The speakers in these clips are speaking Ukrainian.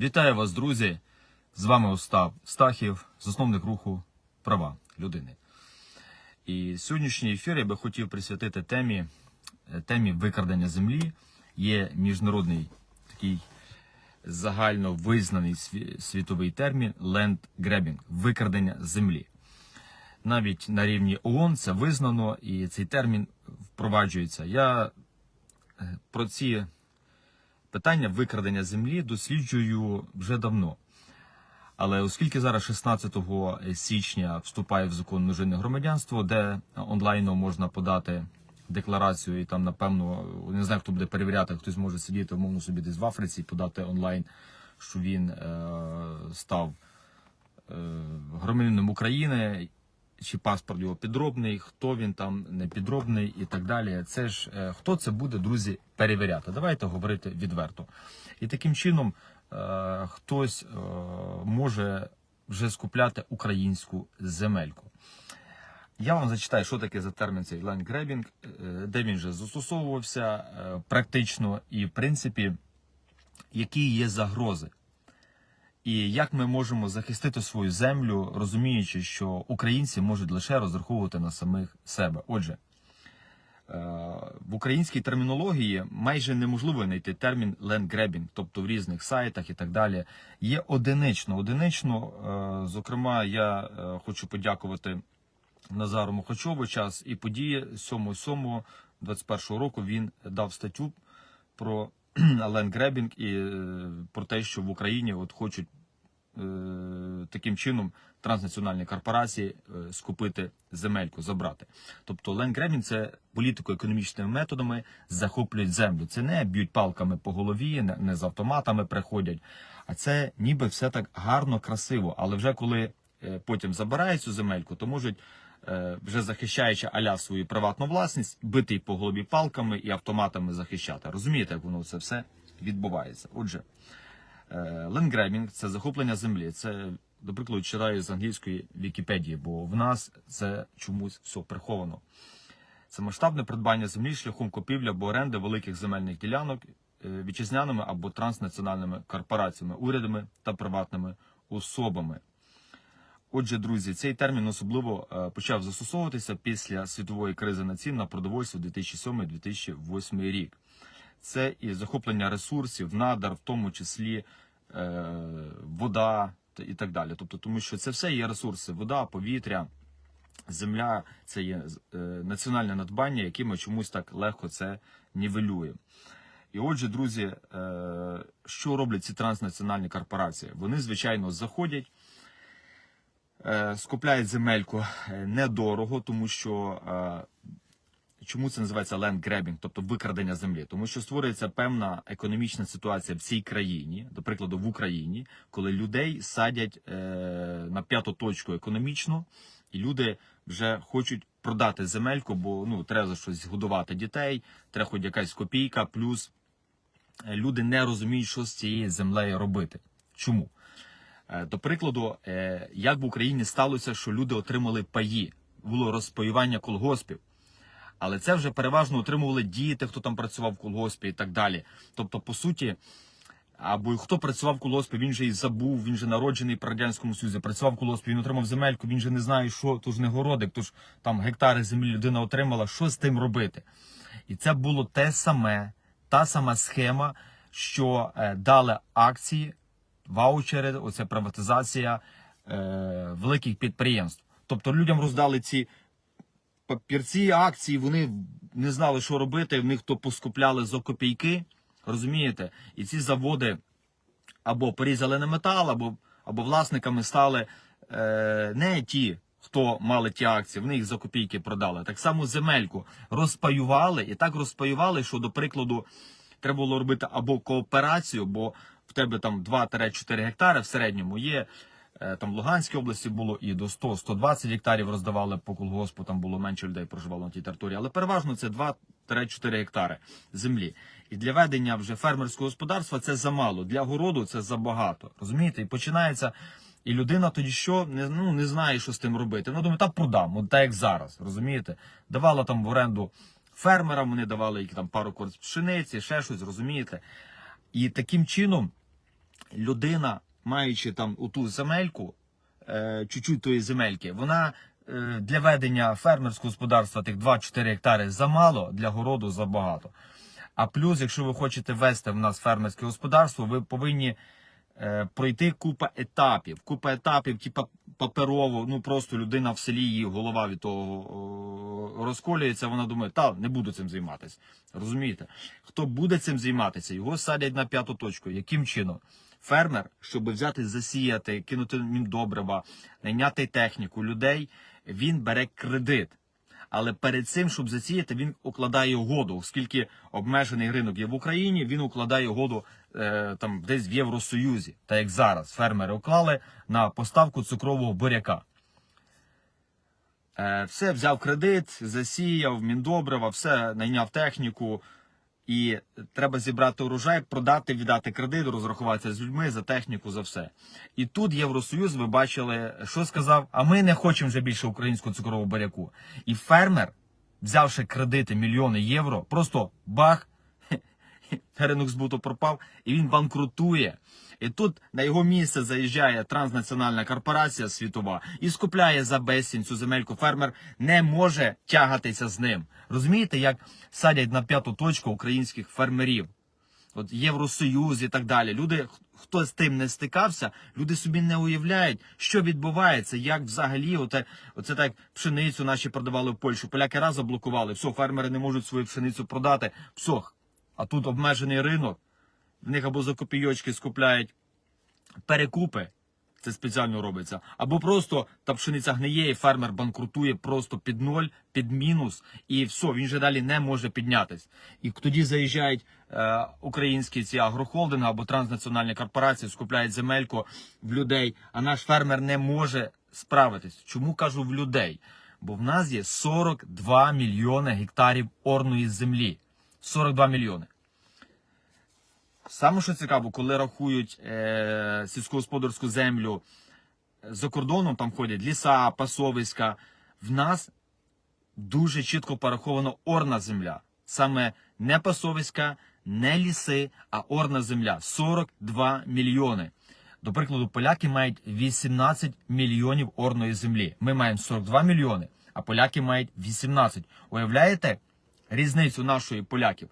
Вітаю вас, друзі! З вами Остап Стахів, засновник руху права людини. І сьогоднішній ефір я би хотів присвятити темі, е, темі викрадення землі. Є міжнародний такий загально визнаний світовий термін land grabbing – викрадення землі. Навіть на рівні ООН це визнано і цей термін впроваджується. Я е, про ці питання викрадення землі досліджую вже давно. Але оскільки зараз 16 січня вступає в закон множинне громадянство, де онлайно можна подати декларацію, і там, напевно, не знаю, хто буде перевіряти, хтось може сидіти, умовно собі десь в Африці подати онлайн, що він е, став е, громадянином України, чи паспорт його підробний, хто він там не підробний і так далі. Це ж е, хто це буде, друзі, перевіряти? Давайте говорити відверто. І таким чином е, хтось е, може вже скупляти українську земельку. Я вам зачитаю, що таке за термін цей лендгребінг, де він вже застосовувався практично, і в принципі, які є загрози. І як ми можемо захистити свою землю, розуміючи, що українці можуть лише розраховувати на самих себе. Отже, е, в українській термінології майже неможливо знайти термін landgrabbing, тобто в різних сайтах і так далі. Є одинично. Одинично, е, зокрема, я е, хочу подякувати Назару Мухачову і події 7.7.21 року він дав статтю про лендгребінг і про те, що в Україні от хочуть таким чином транснаціональні корпорації е, скупити земельку, забрати. Тобто лендгребінг – це політико-економічними методами захоплюють землю. Це не б'ють палками по голові, не, не з автоматами приходять, а це ніби все так гарно, красиво. Але вже коли е, потім забирають цю земельку, то можуть. е, Вже захищаючи аля свою приватну власність, бити й по голові палками і автоматами захищати. Розумієте, як воно це все відбувається? Отже, ленгребінг це захоплення землі. Це, до прикладу, читаю з англійської Вікіпедії, бо в нас це чомусь все приховано. Це масштабне придбання землі шляхом купівлі або оренди великих земельних ділянок е, вітчизняними або транснаціональними корпораціями, урядами та приватними особами. Отже, друзі, цей термін особливо е, почав застосовуватися після світової кризи на цін на продовольство 2007-2008 рік. Це і захоплення ресурсів, надар, в тому числі е, вода і так далі. Тобто, тому що це все є ресурси: вода, повітря, земля це є е, національне надбання, яким ми чомусь так легко це нівелюємо. І отже, друзі, е, що роблять ці транснаціональні корпорації? Вони, звичайно, заходять, е, скупляють земельку е, недорого, тому що е, чому це називається land grabbing, тобто викрадення землі? Тому що створюється певна економічна ситуація в цій країні, до прикладу, в Україні, коли людей садять е, на п'яту точку економічно, і люди вже хочуть продати земельку, бо ну треба за щось годувати дітей, треба хоч якась копійка, плюс е, люди не розуміють, що з цією землею робити. Чому? Е, До прикладу, е, як в Україні сталося, що люди отримали паї, було розпаювання колгоспів. Але це вже переважно отримували діти, хто там працював в колгоспі і так далі. Тобто, по суті, або хто працював в колгоспі, він же і забув, він же народжений при радянському Союзі, працював в колгоспі, він отримав земельку, він же не знає, що то ж не городик, то ж там гектари землі людина отримала, що з тим робити. І це було те саме, та сама схема, що е, дали акції, ваучери, оце приватизація е, великих підприємств. Тобто людям роздали ці папірці, акції, вони не знали, що робити. В них то поскупляли за копійки, розумієте? І ці заводи або порізали на метал, або, або власниками стали е, не ті, хто мали ті акції, вони їх за копійки продали. Так само земельку розпаювали і так розпаювали, що, до прикладу, треба було робити або кооперацію, бо в тебе там 2-4 гектари в середньому є. Е, Там в Луганській області було і до 100-120 гектарів роздавали по колгоспу, там було менше людей проживало на тій території, але переважно це 2-4 гектари землі. І для ведення вже фермерського господарства це замало. Для городу це забагато. Розумієте? І починається. І людина тоді що не, ну, не знає, що з тим робити. Ну, думаю, та продам, от так як зараз, розумієте? Давала там в оренду фермерам, вони давали які там пару корц пшениці, ще щось, розумієте? І таким чином людина, маючи там оту земельку, е, чуть-чуть тої земельки, вона е, для ведення фермерського господарства тих 2-4 гектари замало, для городу забагато. А плюс, якщо ви хочете вести в нас фермерське господарство, ви повинні е, пройти купа етапів. Купа етапів, типа паперово, ну просто людина в селі, її голова від того розколюється, вона думає, та не буду цим займатися. Розумієте? Хто буде цим займатися, його садять на п'яту точку. Яким чином? Фермер, щоб взяти засіяти, кинути їм добрива, найняти техніку людей, він бере кредит. Але перед цим, щоб засіяти, він укладає угоду, оскільки обмежений ринок є в Україні, він укладає угоду е, там десь в Євросоюзі, так як зараз фермери уклали на поставку цукрового буряка. Е, все взяв кредит, засіяв, міндобрива, все найняв техніку. І треба зібрати урожай, продати, віддати кредит, розрахуватися з людьми за техніку, за все. І тут Євросоюз, ви бачили, що сказав: а ми не хочемо вже більше українського цукрового баряку. І фермер, взявши кредити мільйони євро, просто бах, ринок збуту пропав, і він банкрутує. І тут на його місце заїжджає транснаціональна корпорація світова і скупляє за безцінь цю земельку. Фермер не може тягатися з ним. Розумієте, як садять на п'яту точку українських фермерів? От Євросоюз і так далі. Люди, хто з тим не стикався, люди собі не уявляють, що відбувається, як взагалі, оте, оце так пшеницю наші продавали в Польщу. Поляки раз заблокували, все, фермери не можуть свою пшеницю продати. Все. А тут обмежений ринок. В них або за копійочки скупляють перекупи. Це спеціально робиться. Або просто та пшениця гниє, і фермер банкрутує просто під ноль, під мінус, і все, він же далі не може піднятись. І тоді заїжджають е, українські ці агрохолдинги або транснаціональні корпорації, скупляють земельку в людей, а наш фермер не може справитись. Чому кажу в людей? Бо в нас є 42 мільйони гектарів орної землі. 42 мільйони. Саме що цікаво, коли рахують е, сільськогосподарську землю за кордоном, там ходять ліса, пасовиська. В нас дуже чітко пораховано орна земля. Саме не пасовиська, не ліси, а орна земля. 42 мільйони. До прикладу, поляки мають 18 мільйонів орної землі. Ми маємо 42 мільйони, а поляки мають 18. Уявляєте різницю нашої поляків?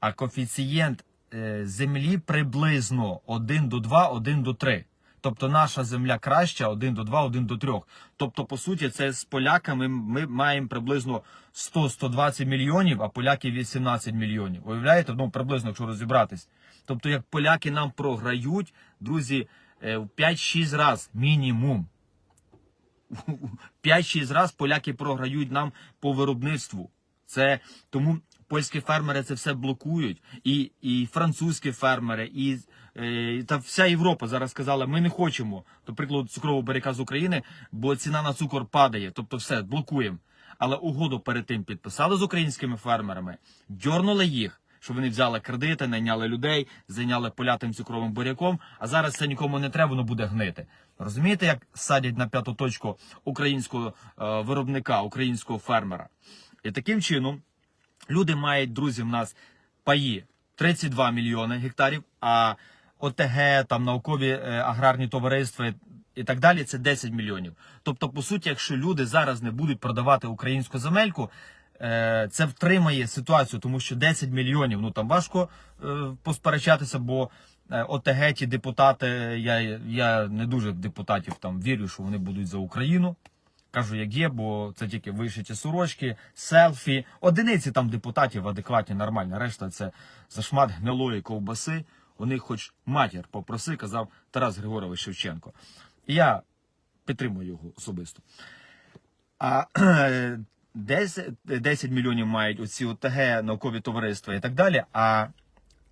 А коефіцієнт е, землі приблизно 1 до 2, 1 до 3. Тобто наша земля краща 1 до 2, 1 до 3. Тобто, по суті, це з поляками ми маємо приблизно 100-120 мільйонів, а поляки 18 мільйонів. Уявляєте? Ну, приблизно, якщо розібратись. Тобто, як поляки нам програють, друзі, е, в 5-6 разів мінімум. 5-6 разів поляки програють нам по виробництву. Це тому польські фермери це все блокують, і, і французькі фермери, і е, та вся Європа зараз сказала, ми не хочемо, до прикладу, цукрового баряка з України, бо ціна на цукор падає. Тобто, все блокуємо. Але угоду перед тим підписали з українськими фермерами, дьорнули їх. Щоб вони взяли кредити, найняли людей, зайняли поля тим цукровим буряком, а зараз це нікому не треба, воно буде гнити. Розумієте, як садять на п'яту точку українського е, виробника, українського фермера? І таким чином люди мають, друзі, в нас паї 32 мільйони гектарів, а ОТГ, там наукові е, аграрні товариства і так далі це 10 мільйонів. Тобто, по суті, якщо люди зараз не будуть продавати українську земельку, е, це втримає ситуацію, тому що 10 мільйонів, ну там важко е, посперечатися, бо е, ОТГ, ті депутати, я, я не дуже депутатів там вірю, що вони будуть за Україну. Кажу, як є, бо це тільки вишиті сорочки, селфі. Одиниці там депутатів адекватні, нормальні. Решта це за шмат гнилої ковбаси. У них хоч матір попроси, казав Тарас Григорович Шевченко. І я підтримую його особисто. А 10, 10 мільйонів мають оці ОТГ, наукові товариства і так далі. А,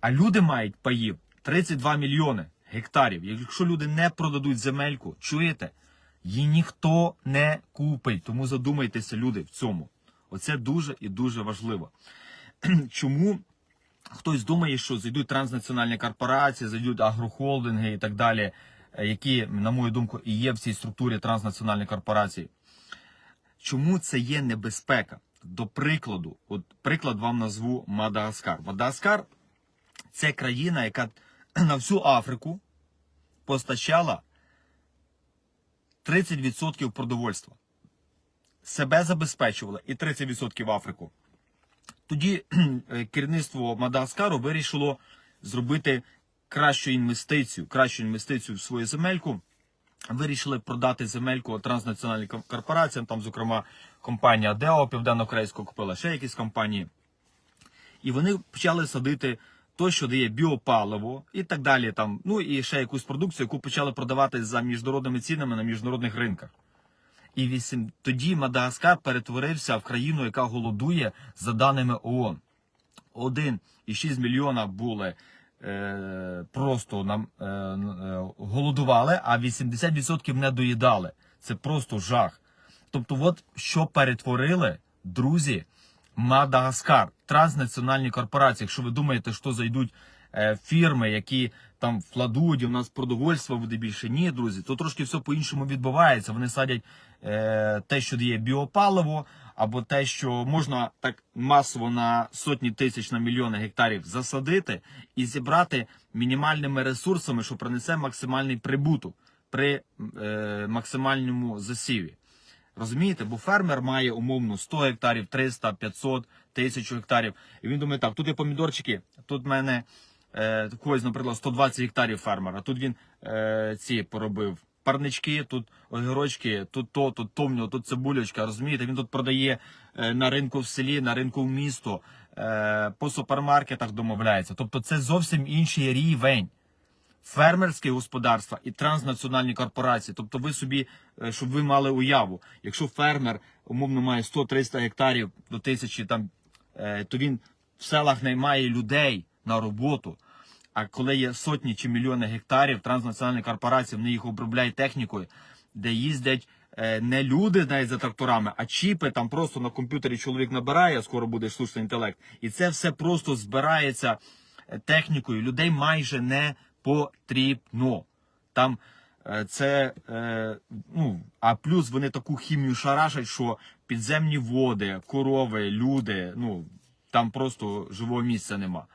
а люди мають паїв 32 мільйони гектарів. Якщо люди не продадуть земельку, чуєте? Її ніхто не купить. Тому задумайтеся, люди, в цьому. Оце дуже і дуже важливо. Чому хтось думає, що зайдуть транснаціональні корпорації, зайдуть агрохолдинги і так далі, е, які, на мою думку, і є в цій структурі транснаціональної корпорації. Чому це є небезпека? До прикладу, от приклад вам назву Мадагаскар. Мадагаскар це країна, яка на всю Африку постачала 30% продовольства. Себе забезпечувала і 30% в Африку. Тоді е, керівництво Мадагаскару вирішило зробити кращу інвестицію, кращу інвестицію в свою земельку. Вирішили продати земельку транснаціональним корпораціям, там, зокрема, компанія Део Південно-Корейська купила ще якісь компанії. І вони почали садити то, що дає біопаливо і так далі. Там, ну і ще якусь продукцію, яку почали продавати за міжнародними цінами на міжнародних ринках. І вісім... тоді Мадагаскар перетворився в країну, яка голодує за даними ООН. 1,6 мільйона були е, просто нам е, е, голодували, а 80% не доїдали. Це просто жах. Тобто, от що перетворили друзі Мадагаскар, транснаціональні корпорації. Якщо ви думаєте, що зайдуть е, фірми, які там вкладуть, і у нас продовольства буде більше. Ні, друзі, то трошки все по-іншому відбувається. Вони садять е, те, що дає біопаливо, або те, що можна так масово на сотні тисяч на мільйони гектарів засадити і зібрати мінімальними ресурсами, що принесе максимальний прибуток при е, максимальному засіві. Розумієте, бо фермер має умовно 100 гектарів, 300, 500, 1000 гектарів. І він думає, так, тут є помідорчики, тут в мене е, когось, наприклад, 120 гектарів фермер, а тут він е, ці поробив парнички, тут огірочки, тут то, тут то тут цибулечка. Розумієте, він тут продає е, на ринку в селі, на ринку в місто, е, по супермаркетах домовляється. Тобто це зовсім інший рівень фермерське господарства і транснаціональні корпорації. Тобто, ви собі, е, щоб ви мали уяву, якщо фермер умовно має 100-300 гектарів до тисячі, там е, то він в селах наймає людей на роботу. А коли є сотні чи мільйони гектарів транснаціональні корпорації, вони їх обробляють технікою, де їздять е, не люди навіть за тракторами, а чіпи. Там просто на комп'ютері чоловік набирає, скоро буде штучний інтелект, і це все просто збирається технікою. Людей майже не потрібно. Там е, це е, ну, а плюс вони таку хімію шарашать, що підземні води, корови, люди, ну там просто живого місця нема.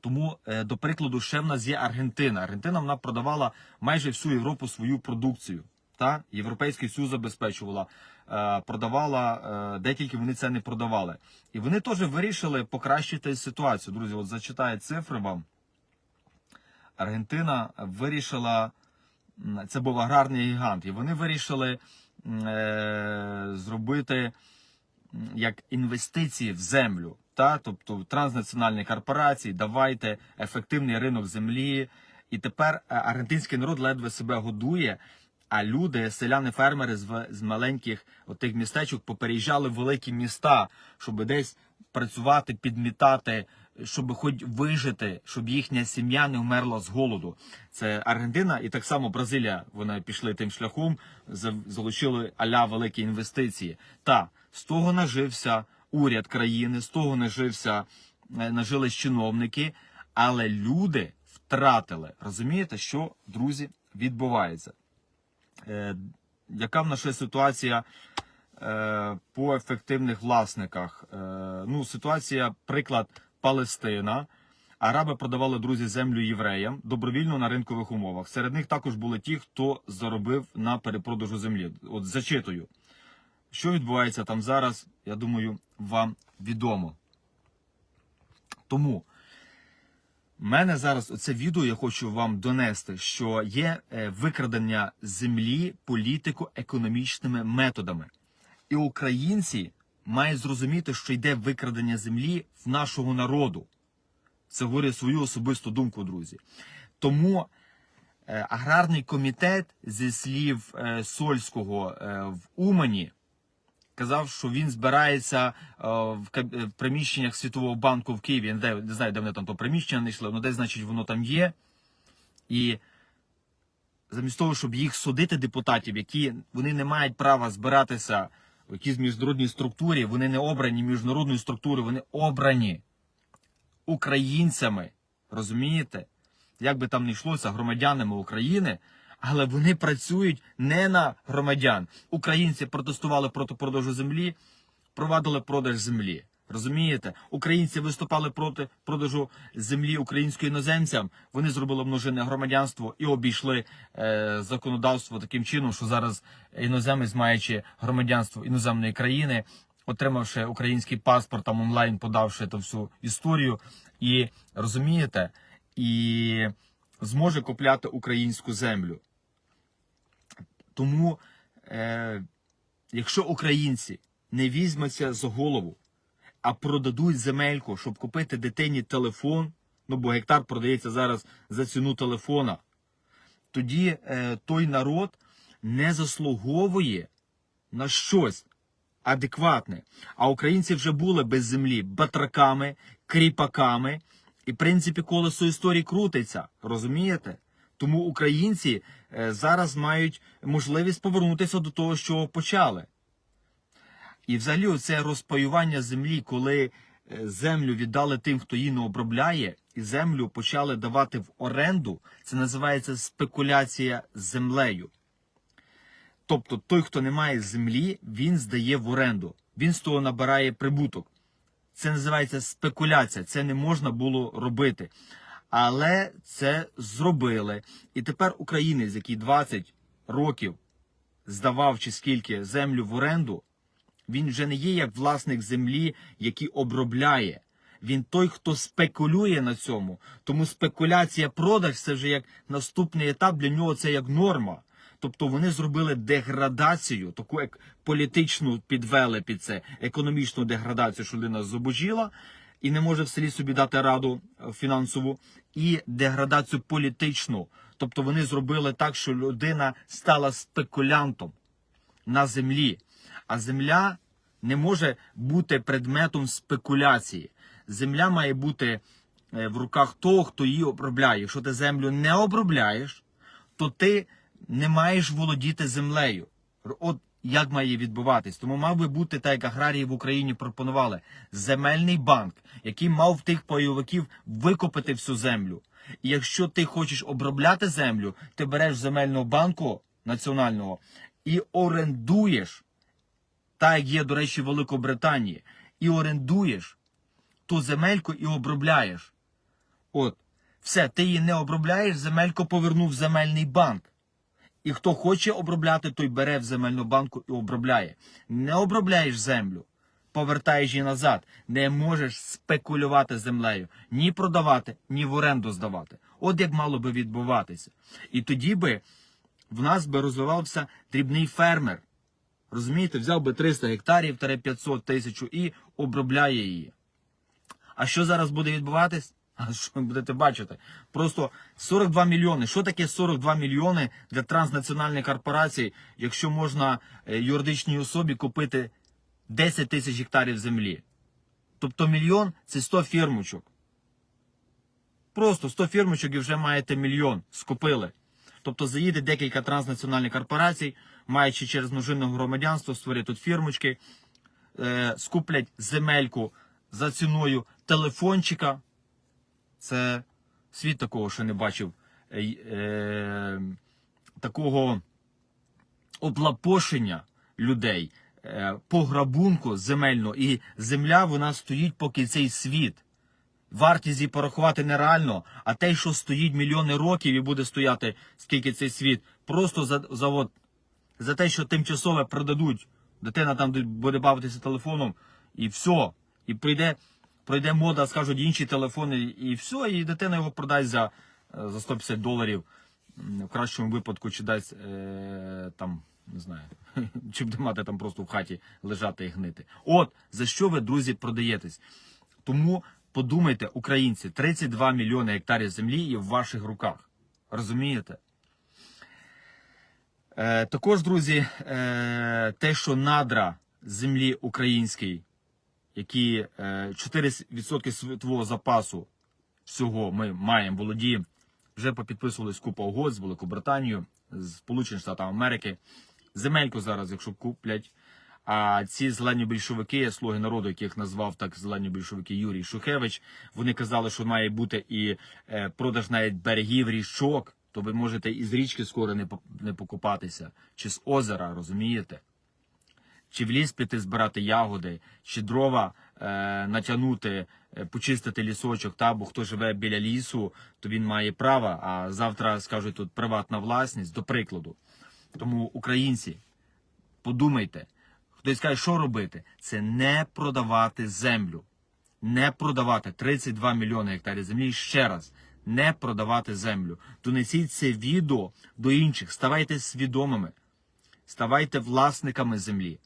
Тому, е, до прикладу, ще в нас є Аргентина. Аргентина вона продавала майже всю Європу свою продукцію. Та Європейський Союз забезпечувала, продавала, де тільки вони це не продавали. І вони теж вирішили покращити ситуацію. Друзі, от зачитаю цифри вам. Аргентина вирішила, це був аграрний гігант, і вони вирішили е, зробити як інвестиції в землю. Та? Тобто транснаціональні корпорації, давайте ефективний ринок землі. І тепер е, аргентинський народ ледве себе годує. А люди, селяни, фермери з, з маленьких отих містечок попереїжджали в великі міста, щоб десь працювати, підмітати, щоб хоч вижити, щоб їхня сім'я не вмерла з голоду. Це Аргентина і так само Бразилія. Вони пішли тим шляхом, залучили аля великі інвестиції. Та з того нажився уряд країни, з того нажився, е, нажились чиновники, але люди втратили. Розумієте, що друзі відбувається? Е, яка в нас ситуація е, по ефективних власниках? Е, ну, ситуація, приклад, Палестина. Араби продавали друзі землю євреям добровільно на ринкових умовах. Серед них також були ті, хто заробив на перепродажу землі. От зачитую. Що відбувається там зараз, я думаю, вам відомо. Тому в мене зараз оце відео я хочу вам донести, що є е, викрадення землі політико-економічними методами. І українці мають зрозуміти, що йде викрадення землі в нашого народу. Це говорить свою особисту думку, друзі. Тому е, аграрний комітет зі слів е, Сольського е, в Умані казав, що він збирається е, в, е, в приміщеннях Світового банку в Києві. Я не, не знаю, де вони там то приміщення знайшли, але десь, значить, воно там є. І замість того, щоб їх судити, депутатів, які вони не мають права збиратися в якійсь міжнародній структурі, вони не обрані міжнародною структурою, вони обрані українцями. Розумієте? Як би там не йшлося, громадянами України, але вони працюють не на громадян. Українці протестували проти продажу землі, провадили продаж землі. Розумієте, українці виступали проти продажу землі української іноземцям. Вони зробили множинне громадянство і обійшли е, законодавство таким чином, що зараз іноземець, маючи громадянство іноземної країни, отримавши український паспорт там онлайн, подавши ту всю історію, і розумієте, і зможе купляти українську землю. Тому, е, якщо українці не візьмуться за голову, а продадуть земельку, щоб купити дитині телефон, ну бо гектар продається зараз за ціну телефона, тоді е, той народ не заслуговує на щось адекватне. А українці вже були без землі батраками, кріпаками. І, в принципі, колесо історії крутиться, розумієте? Тому українці е, зараз мають можливість повернутися до того, що почали. І взагалі це розпаювання землі, коли е, землю віддали тим, хто її не обробляє, і землю почали давати в оренду, це називається спекуляція з землею. Тобто той, хто не має землі, він здає в оренду. Він з того набирає прибуток. Це називається спекуляція. Це не можна було робити. Але це зробили. І тепер українець, який 20 років здавав чи скільки землю в оренду, він вже не є як власник землі, який обробляє. Він той, хто спекулює на цьому. Тому спекуляція продаж це вже як наступний етап для нього це як норма. Тобто вони зробили деградацію, таку як політичну підвели під це, економічну деградацію, що людина зубожіла і не може в селі собі дати раду е, фінансову, і деградацію політичну. Тобто вони зробили так, що людина стала спекулянтом на землі. А земля не може бути предметом спекуляції. Земля має бути е, в руках того, хто її обробляє. Якщо ти землю не обробляєш, то ти не маєш володіти землею. От як має відбуватись. Тому мав би бути так, як аграрії в Україні пропонували земельний банк, який мав тих пайовиків викупити всю землю. І якщо ти хочеш обробляти землю, ти береш земельного банку національного і орендуєш, так як є, до речі, в Великобританії, і орендуєш ту земельку і обробляєш. От, все, ти її не обробляєш, земельку повернув земельний банк. І хто хоче обробляти, той бере в земельну банку і обробляє. Не обробляєш землю, повертаєш її назад. Не можеш спекулювати землею, ні продавати, ні в оренду здавати. От як мало би відбуватися. І тоді би в нас би розвивався дрібний фермер. Розумієте, взяв би 300 гектарів, 500 тисячу і обробляє її. А що зараз буде відбуватись? А що ви будете бачити? Просто 42 мільйони. Що таке 42 мільйони для транснаціональних корпорацій, якщо можна е, юридичній особі купити 10 тисяч гектарів землі? Тобто мільйон це 100 фірмочок. Просто 100 фірмочок і вже маєте мільйон. Скупили. Тобто заїде декілька транснаціональних корпорацій, маючи через множинне громадянство, створять тут фірмочки, е, скуплять земельку за ціною телефончика. Це світ такого ще не бачив. Е, е, такого облапошення людей, е, пограбунку земельного. І земля вона стоїть, поки цей світ. Вартість її порахувати нереально, а те, що стоїть мільйони років і буде стояти, скільки цей світ, просто за, за, от, за те, що тимчасове продадуть, дитина там буде бавитися телефоном, і все. І прийде, пройде мода, скажуть інші телефони, і все, і дитина його продасть за, е, за 150 доларів. В кращому випадку, чи дасть е, там, не знаю, чи буде мати там просто в хаті лежати і гнити. От за що ви, друзі, продаєтесь. Тому подумайте, українці, 32 мільйони гектарів землі є в ваших руках. Розумієте? Е, також, друзі, е, те, що надра землі українській, які е, 4% світового запасу всього ми маємо, володіємо, вже попідписувались купа угод з Великобританією, з Сполучених Штатів Америки. Земельку зараз, якщо куплять. А ці зелені більшовики, слуги народу, яких назвав так зелені більшовики Юрій Шухевич, вони казали, що має бути і е, продаж навіть берегів річок, то ви можете із річки скоро не, покупатися, чи з озера, розумієте? Чи в ліс піти збирати ягоди, чи дрова е, натягнути, е, почистити лісочок, та, бо хто живе біля лісу, то він має право, а завтра скажуть тут приватна власність, до прикладу. Тому українці, подумайте, хтось каже, що робити? Це не продавати землю. Не продавати 32 мільйони гектарів землі. Ще раз, не продавати землю. Донесіть це відео до інших, ставайте свідомими, ставайте власниками землі.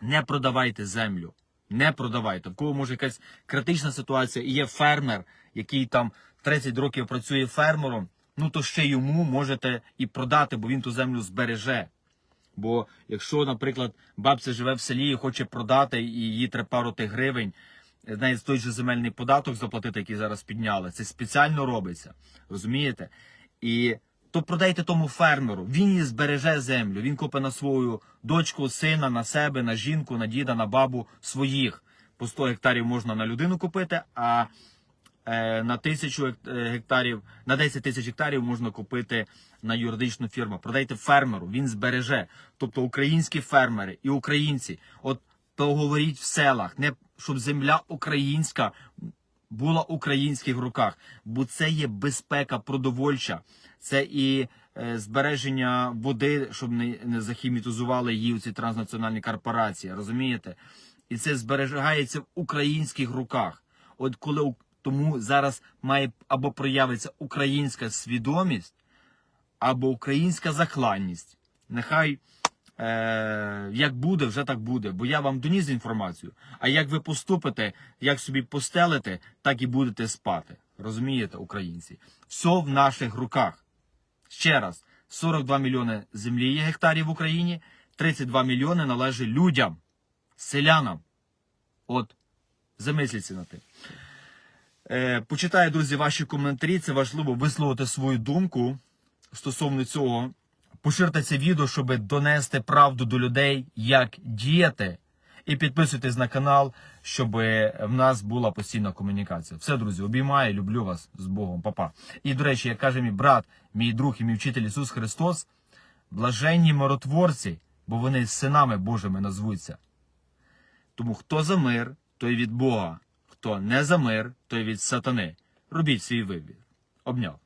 Не продавайте землю. Не продавайте. В кого може якась критична ситуація є фермер, який там 30 років працює фермером, ну то ще йому можете і продати, бо він ту землю збереже. Бо якщо, наприклад, бабця живе в селі і хоче продати, і їй треба пару тих гривень, навіть той же земельний податок заплатити, який зараз підняли, це спеціально робиться. Розумієте? І то продайте тому фермеру. Він її збереже землю. Він купить на свою дочку, сина, на себе, на жінку, на діда, на бабу своїх. По 100 гектарів можна на людину купити, а е, на тисячу е, гектарів, на 10 тисяч гектарів можна купити на юридичну фірму. Продайте фермеру, він збереже. Тобто українські фермери і українці, от поговоріть в селах, не щоб земля українська була в українських руках, бо це є безпека продовольча, це і е, збереження води, щоб не, не захімітизували її ці транснаціональні корпорації. Розумієте? І це зберігається в українських руках. От коли тому зараз має або проявиться українська свідомість, або українська захланність. Нехай е, як буде, вже так буде. Бо я вам доніс інформацію. А як ви поступите, як собі постелите, так і будете спати. Розумієте, українці? Все в наших руках. Ще раз, 42 мільйони землі є гектарів в Україні, 32 мільйони належить людям, селянам. От, замисліться на тим. Е, почитаю, друзі, ваші коментарі. Це важливо висловити свою думку стосовно цього. Поширте це відео, щоб донести правду до людей, як діяти. І підписуйтесь на канал, щоб в нас була постійна комунікація. Все, друзі, обіймаю, люблю вас з Богом, папа. І, до речі, як каже мій брат, мій друг і мій вчитель Ісус Христос, блаженні миротворці, бо вони синами Божими назвуться. Тому хто за мир, той від Бога, хто не за мир, той від сатани. Робіть свій вибір. Обняв.